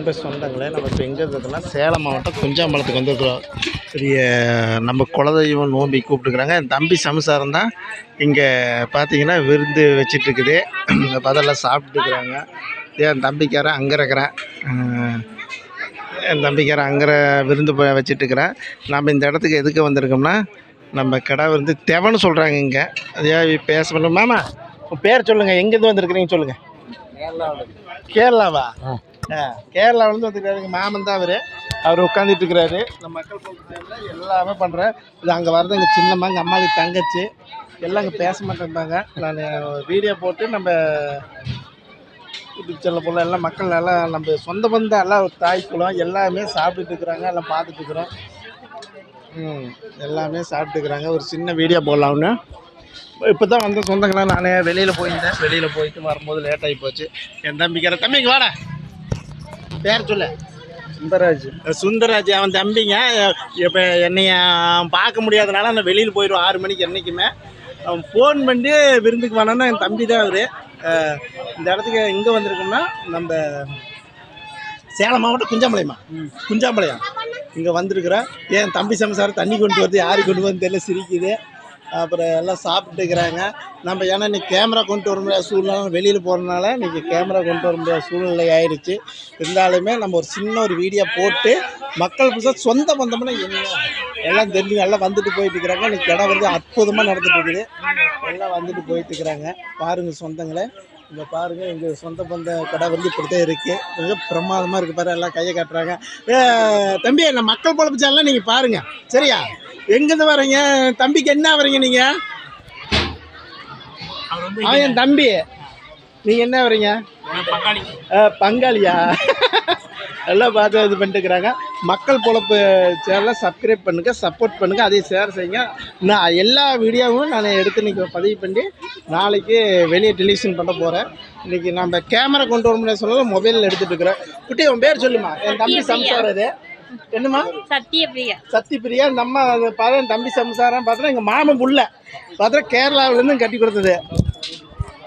அன்பு சொந்தங்களே நம்ம இப்போ எங்கே இருக்கோம்னா சேலம் மாவட்டம் குஞ்சாம்பலத்துக்கு வந்திருக்கிறோம். பெரிய நம்ம குலதெய்வம் நோம்பி கூப்பிட்டுக்கிறாங்க என் தம்பி சம்சாரம் தான் இங்கே பார்த்தீங்கன்னா விருந்து வச்சிட்டு இருக்குது அதெல்லாம் சாப்பிட்டுக்கிறாங்க என் தம்பிக்காரன் அங்கே இருக்கிறேன். என் தம்பிக்காரன் அங்கே விருந்து ப- வச்சிட்டு இருக்கிறேன் நம்ம இந்த இடத்துக்கு எதுக்கு வந்திருக்கோம்னா நம்ம கடை வந்து தெவன்னு சொல்கிறாங்க இங்கே. அதே பேச முடியும் மாமா உன் பேர் சொல்லுங்கள் எங்கேருந்து வந்திருக்கிறீங்க சொல்லுங்கள் கேரளாவா? ஆ. கேரளாவிலேருந்து வந்துருக்காரு எங்கள் மாமன் தான் அவர். அவர் உட்காந்துட்டு இருக்கிறாரு. இந்த மக்கள் எல்லாமே பண்ணுறேன் இது அங்கே வரது எங்கள் சின்னம்மா எங்கள் அம்மாவுக்கு தங்கச்சி எல்லாம் அங்கே பேச மாட்டேன்பாங்க நான் வீடியோ போட்டு நம்ம யூடியூப் சேனல் போல எல்லாம் மக்கள் நல்லா நம்ம சொந்த பந்தம் எல்லாம் ஒரு தாய் குளம் எல்லாமே சாப்பிட்டுட்டு இருக்கிறாங்க எல்லாம் பார்த்துட்டுருக்குறோம் ம் எல்லாமே சாப்பிட்டுக்கிறாங்க ஒரு சின்ன வீடியோ போடலாம்னு இப்போ தான் வந்த சொந்தங்களா நானே வெளியில் போயிருந்தேன். வெளியில் போயிட்டு வரும்போது லேட் ஆகி போச்சு. என் தம்பிக்கிற தம்பிக்கு வாடா. பேர் சொல்லு. சுந்தராஜ். சுந்தரராஜ் அவன் தம்பிங்க. இப்போ என்னைய பார்க்க முடியாதனால நான் வெளியில் போயிடுவேன் ஆறு மணிக்கு என்றைக்குமே அவன் ஃபோன் பண்ணி விருந்துக்கு வேணான்னா என் தம்பி தான் அவர். இந்த இடத்துக்கு எங்கே வந்திருக்கோம்னா நம்ம சேலம் மாவட்டம் குஞ்சாம்பாளையமா குஞ்சாம்பாளையம் இங்கே வந்திருக்கிறேன் என் தம்பி சம்சாரம் தண்ணி கொண்டு வருது யாரு கொண்டு வந்து தெரியல சிரிக்குது. அப்புறம் எல்லாம் சாப்பிட்டுக்கிறாங்க நம்ம ஏன்னா இன்றைக்கி கேமரா கொண்டு வர முடியாத சூழ்நிலை வெளியில் போகிறதுனால இன்றைக்கி கேமரா கொண்டு வர முடியாத சூழ்நிலை ஆயிடுச்சு இருந்தாலுமே நம்ம ஒரு சின்ன ஒரு வீடியோ போட்டு மக்கள் புதுசாக சொந்த பந்தம்னா என்ன? எல்லாம் தெரிஞ்சு எல்லாம் வந்துட்டு போயிட்டு இருக்கிறாங்க. இன்றைக்கி இடம் வந்து அற்புதமாக நடந்துட்டு இருக்குது. எல்லாம் வந்துட்டு போயிட்டு இருக்கிறாங்க. பாருங்கள் சொந்தங்களை. இங்கே பாருங்கள் எங்கள் சொந்த பந்த கடை வந்து இப்படி தான் இருக்குது மிக பிரமாதமாக இருக்குது பாரு எல்லாம் கையை காட்டுறாங்க. தம்பி என்ன மக்கள் பொழப்பு நீங்கள் பாருங்கள் சரியா? எங்கேருந்து வரீங்க? தம்பிக்கு என்ன வரீங்க நீங்கள் அவன் என் தம்பி. நீங்கள் என்ன வரீங்க? ஆ, பங்காளியா? எல்லாம் பார்த்து இது பண்ணிட்டுக்கிறாங்க மக்கள் பொழப்பு சேனலை சப்ஸ்கிரைப் பண்ணுங்கள் சப்போர்ட் பண்ணுங்கள் அதையும் ஷேர் செய்யுங்க. நான் எல்லா வீடியோவும் நான் எடுத்து இன்றைக்கி பதிவு பண்ணி நாளைக்கு வெளியே டெலிவிஷன் பண்ண போகிறேன் இன்றைக்கி நம்ம கேமரா கொண்டு வர முடியாது சொல்ல மொபைலில் எடுத்துகிட்டு இருக்கிறேன். குட்டி உன் பேர் சொல்லுமா? என் தம்பி சம்சாரம் இது என்னம்மா? சத்தியபிரியா சத்தி பிரியா நம்ம பார்த்தா தம்பி சம்சாரம் பார்த்தா எங்கள் மாமன் புள்ள. பார்த்தா கேரளாவிலேருந்து கட்டி கொடுத்தது.